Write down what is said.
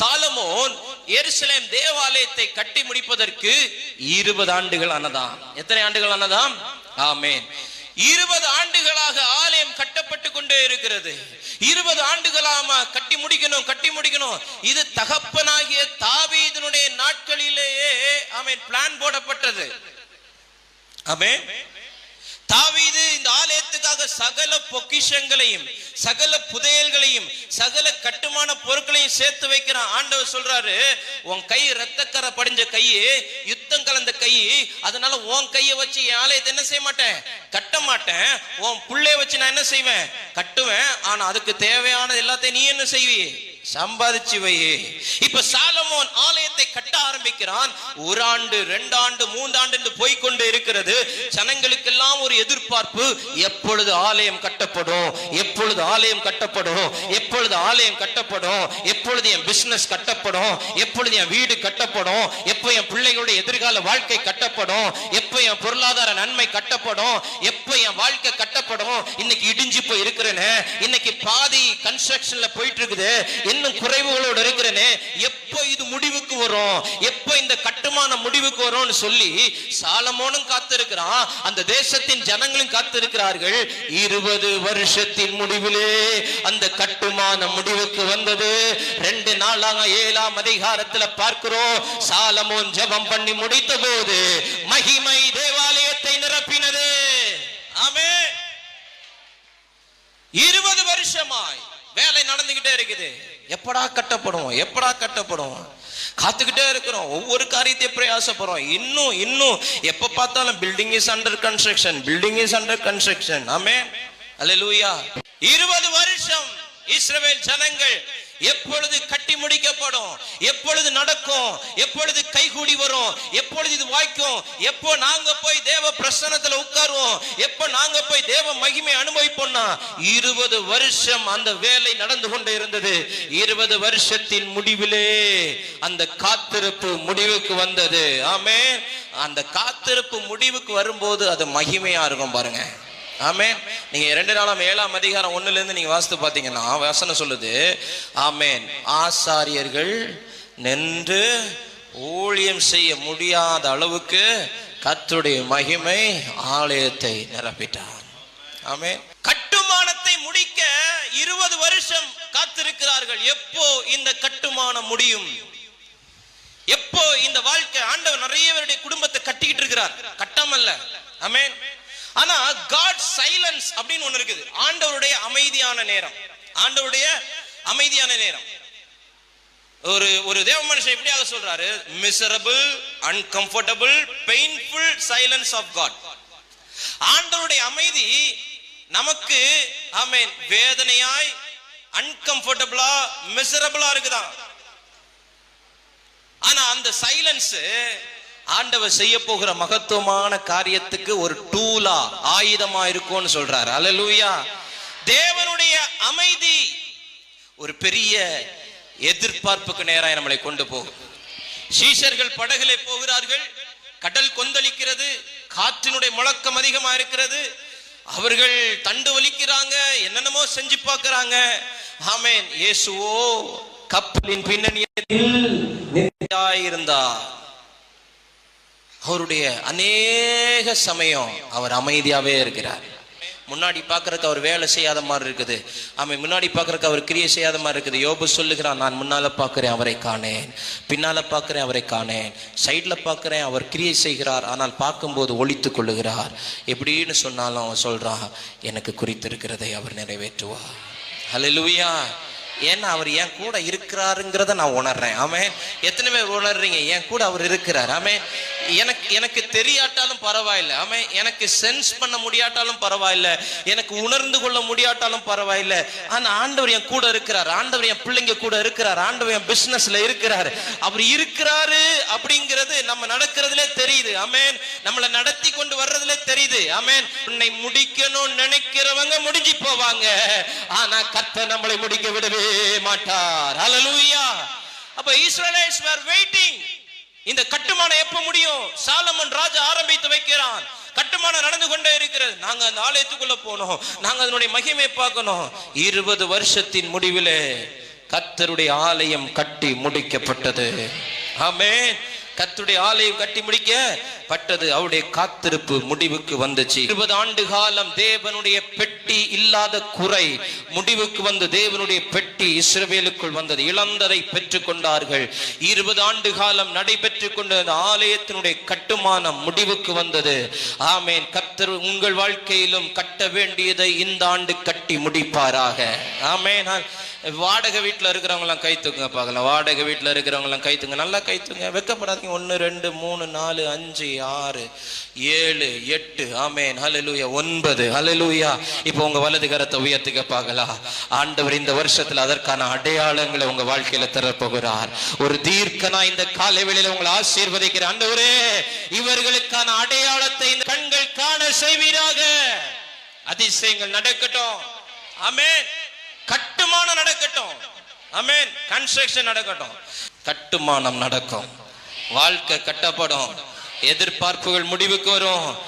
Solomon எருசலேம் தேவாலயத்தை கட்டி முடிப்பதற்கு இருபது ஆண்டுகள் ஆனதாம். எத்தனை ஆண்டுகள் ஆனதாம்? ஆமேன். இருபது ஆண்டுகளாக ஆலயம் கட்டப்பட்டு கொண்டே இருக்கிறது. இருபது ஆண்டுகளாம கட்டி முடிக்கணும் கட்டி முடிக்கணும். இது தகப்பனாகிய தாவீதனுடைய நாட்களிலேயே ஆமென் பிளான் போடப்பட்டது. ஆமென். தாவி ஆலயத்துக்காக சகல பொக்கிஷங்களையும் சகல புதையல்களையும் சகல கட்டுமான பொருட்களையும் சேர்த்து வைக்கிறான் ஆண்டவர் சொல்றாரு உன் கை ரத்தக்கரை படிஞ்ச கை யுத்தம் கலந்த கை அதனால உன் கையை வச்சு என் ஆலயத்தை என்ன செய்ய மாட்டேன்? கட்ட மாட்டேன். உன் புள்ளைய வச்சு நான் என்ன செய்வேன்? கட்டுவேன். ஆனா அதுக்கு தேவையான எல்லாத்தையும் நீ என்ன செய்வி? சம்பாதிச்சு வை. இப்ப சாலமோன் ஆலயத்தை கட்ட ஆரம்பிக்கிறான். ஒரு ஆண்டு ரெண்டு ஆண்டு மூன்றாண்டு என்று போய்க்கொண்டு இருக்கிறது. ஜனங்களுக்கெல்லாம் ஒரு எதிர்பார்ப்பு. எப்பொழுது ஆலயம் கட்டப்படும்? எப்பொழுது ஆலயம் கட்டப்படும்? எப்பொழுது ஆலயம் கட்டப்படும்? எப்பொழுது என் பிசினஸ் கட்டப்படும்? எப்பொழுது என் வீடு கட்டப்படும்? எப்போ என் பிள்ளைகளுடைய எதிர்கால வாழ்க்கை கட்டப்படும்? எப்போ என் பொருளாதார நன்மை கட்டப்படும்? எப்போ என் வாழ்க்கை கட்டப்படும்? இன்னைக்கு இடிஞ்சு போய் இருக்கிறேனே இன்னைக்கு பாதி கன்ஸ்ட்ரக்ஷன்ல போயிட்டு இருக்குது இன்னும் குறைவுகளோடு இருக்கிறேனே. எப்போ இது முடிவுக்கு வரும்? எப்போ இந்த கட்டுமான முடிவுக்கு வரும்னு சொல்லி சாலமோனும் காத்திருக்கிறான். அந்த தேசத்தின் ஜனங்களும் காத்திருக்கிறார்கள். இருபது வருஷத்தின் முடிவிலே அந்த கட்டுமான முடிவுக்கு வந்தது. ரெண்டு நாளாக ஏழாம் அதிகாரத்துல பார்க்கிறோம். சாலமோன் ஜெபம் பண்ணி முடித்த போது மகிமை தேவாலயத்தை நிரப்பினது. ஆமே இருபது வருஷமாய். வேலை நடந்துகிட்டே இருக்குது. எப்படா கட்டப்படுவோம்? எப்படா கட்டப்படுவோம்? காத்துக்கிட்டே இருக்கிறோம். ஒவ்வொரு காரியத்தையும் பிரயாசப்படுறோம். இன்னும் இன்னும். எப்ப பார்த்தாலும் building is under construction building is under construction ஆமே அல்லேலூயா இருபது வருஷம் இஸ்ரவேல் ஜனங்கள் எப்பொழுது கட்டி முடிக்கப்படும்? எப்பொழுது நடக்கும்? எப்பொழுது கைகூடி வரும்? எப்பொழுது இது வாய்க்கும்? எப்போ நாங்க போய் தேவ பிரசன்னத்துல உட்காருவோம் எப்போ நாங்க போய் தேவ பொண்ணா இருபது வருஷம் அந்த வேலை நடந்து கொண்டு இருந்தது. இருபது வருஷத்தின் முடிவிலே அந்த காத்திருப்பு முடிவுக்கு வந்தது. ஆமே அந்த காத்திருப்பு முடிவுக்கு வரும்போது அது மகிமையா இருக்கும் பாருங்க. ஆமே நீங்க ரெண்டு நாளாம் ஏழாம் அதிகாரம் ஒண்ணுல இருந்து நீங்க வாசித்து பாத்தீங்கன்னா வசனம் சொல்லுது ஆமேன். ஆசாரியர்கள் நின்று ஊழியம் செய்ய முடியாத அளவுக்கு கத்துடைய மகிமை ஆலயத்தை நிரப்பிட்டார். ஆமே கட்டுமானத்தை முடிக்க இருபது வருஷம் காத்திருக்கிறார்கள் எப்போ இந்த கட்டுமானம் முடியும்? எப்போ இந்த வாழ்க்கை ஆண்டவர் நிறைய பேருடைய குடும்பத்தை கட்டிக்கிட்டு இருக்கிறார். கட்டமல்ல. அமேன் ஆனா காட் சைலன்ஸ் அப்படின்னு ஒண்ணு இருக்குது. ஆண்டவருடைய அமைதியான நேரம். ஆண்டவருடைய அமைதியான நேரம். ஒரு ஒரு தேவ மனுஷன் எப்படியாக சொல்றாரு? Miserable uncomfortable painful silence of God ஆண்டவருடைய அமைதி நமக்கு ஆமேன் வேதனையாய் அன்கம்ஃபர்டபுளா மிசரபிளா இருக்குதான் ஆனா அந்த சைலன்ஸ் ஆண்டவர் செய்ய போகிற மகத்துவமான காரியத்துக்கு ஒரு டூலா ஆயுதமா இருக்கும்னு சொல்றாரு. அலலூயா தேவனுடைய அமைதி ஒரு பெரிய எதிர்பார்ப்புக்கு நேராக நம்மளை கொண்டு போகும். சீஷர்கள் படகுல போகிறார்கள். கடல் கொந்தளிக்கிறது. காற்றினுடைய முழக்கம் அதிகமா இருக்கிறது. அவர்கள் தண்டு வலிக்கிறாங்க என்னென்னமோ செஞ்சு பார்க்கிறாங்க. ஆமேன். இயேசுவோ கப்பலின் பின்னணியில் இருந்தார் அவருடைய அநேக சமயம் அவர் அமைதியாவே இருக்கிறார். முன்னாடி பார்க்கறதுக்கு அவர் வேலை செய்யாத மாதிரி இருக்குது. அவன் முன்னாடி பார்க்கறதுக்கு அவர் கிரியை செய்யாத மாதிரி இருக்குது. யோபு சொல்லுகிறான் நான் முன்னால பார்க்குறேன் அவரை காணேன். பின்னால பார்க்குறேன் அவரை காணேன். சைட்ல பார்க்குறேன் அவர் கிரியை செய்கிறார். ஆனால் பார்க்கும்போது ஒழித்து கொள்ளுகிறார். எப்படின்னு சொன்னாலும் அவன் சொல்றான் எனக்கு குறித்திருக்கிறதை அவர் நிறைவேற்றுவார். ஹalleluya ஏன்னா அவர் என் கூட இருக்கிறாருங்கிறத நான் உணர்றேன். ஆமே எத்தனை பேர் உணர்றீங்க? என் கூட அவர் இருக்கிறார். ஆமே எனக்கு எனக்கு தெரியாட்டாலும் பரவாயில்ல. ஆமென் எனக்கு சென்ஸ் பண்ண முடியாட்டாலும் பரவாயில்ல. எனக்கு உணர்ந்து கொள்ள முடியாட்டாலும் பரவாயில்ல. ஆனா ஆண்டவர் என் கூட இருக்கிறார். ஆண்டவர் என் பிள்ளைங்க கூட இருக்கிறார். ஆண்டவர் என் பிசினஸ்ல இருக்கிறாரு. அவர் இருக்கிறாரு அப்படிங்கிறது நம்ம நடக்கிறதுலே தெரியுது. அமேன் நம்மளை நடத்தி கொண்டு வர்றதுல தெரியுது. அமேன் உன்னை முடிக்கணும்னு நினைக்கிறவங்க முடிஞ்சு போவாங்க. ஆனா கத்த நம்மளை முடிக்க விடவே மாட்டார். அலலூயா அப்ப இஸ்ரவேலர்ஸ் வெயிட்டிங் இந்த கட்டுமானம் எப்ப முடியும்? சாலமன் ராஜா ஆரம்பித்து வைக்கிறான். கட்டுமானம் நடந்து கொண்டே இருக்கிறது. நாங்க அந்த ஆலயத்துக்குள்ள போனோம். நாங்க அதனுடைய மகிமை பார்க்கணும். இருபது வருஷத்தின் முடிவிலே கத்தருடைய ஆலயம் கட்டி முடிக்கப்பட்டது. ஆமே கத்துடைய ஆலயம் கட்டி முடிக்கப்பட்டது அவருடைய காத்திருப்பு முடிவுக்கு வந்துச்சு. இருபது ஆண்டு காலம் தேவனுடைய பெட்டி இல்லாத குறை. முடிவுக்கு வந்து தேவனுடைய பெட்டி இஸ்ரவேலுக்குள் வந்தது. இழந்ததை பெற்றுக் கொண்டார்கள் இருபது ஆண்டு காலம் நடைபெற்றுக் கொண்ட ஆலயத்தினுடைய கட்டுமானம் முடிவுக்கு வந்தது. ஆமேன். கத்தர் உங்கள் வாழ்க்கையிலும் கட்ட வேண்டியதை இந்த ஆண்டு கட்டி முடிப்பாராக. ஆமேன். வாடகை வீட்டில் இருக்கிறவங்களாம் கைத்துங்க பார்க்கலாம். வாடகை வீட்டில் இருக்கிறவங்களாம் கைத்துங்க நல்லா கைத்துங்க வெக்கப்படாதீங்க. ஒன்று ரெண்டு மூணு நாலு அஞ்சு ஆறு ஏழு எட்டு. ஆமேன். ஹalleluya ஒன்பது. ஹalleluya இப்போ உங்கள் வலது கரத்தை உயர்த்துக்க பார்க்கலாம். ஆண்டவர் இந்த வருஷத்துல அதற்கான அடையாளங்களை உங்க வாழ்க்கையில தரப்போகிறார் ஒரு தீர்க்கனா இந்த காலை வேளையில உங்களை ஆசீர்வதிக்கிற ஆண்டவரே இவர்களுக்கான அடையாளத்தை இந்த கண்கள் காண செய்வீராக. அதிசயங்கள் நடக்கட்டும். அமேன் கட்டுமானம் நடக்கட்டும். அமேன் கன்ஸ்ட்ரக்ஷன் நடக்கட்டும். கட்டுமானம் நடக்கும். வாழ்க்கை கட்டப்படும். எதிர்பார்ப்புகள் முடிவுக்கு வரும்.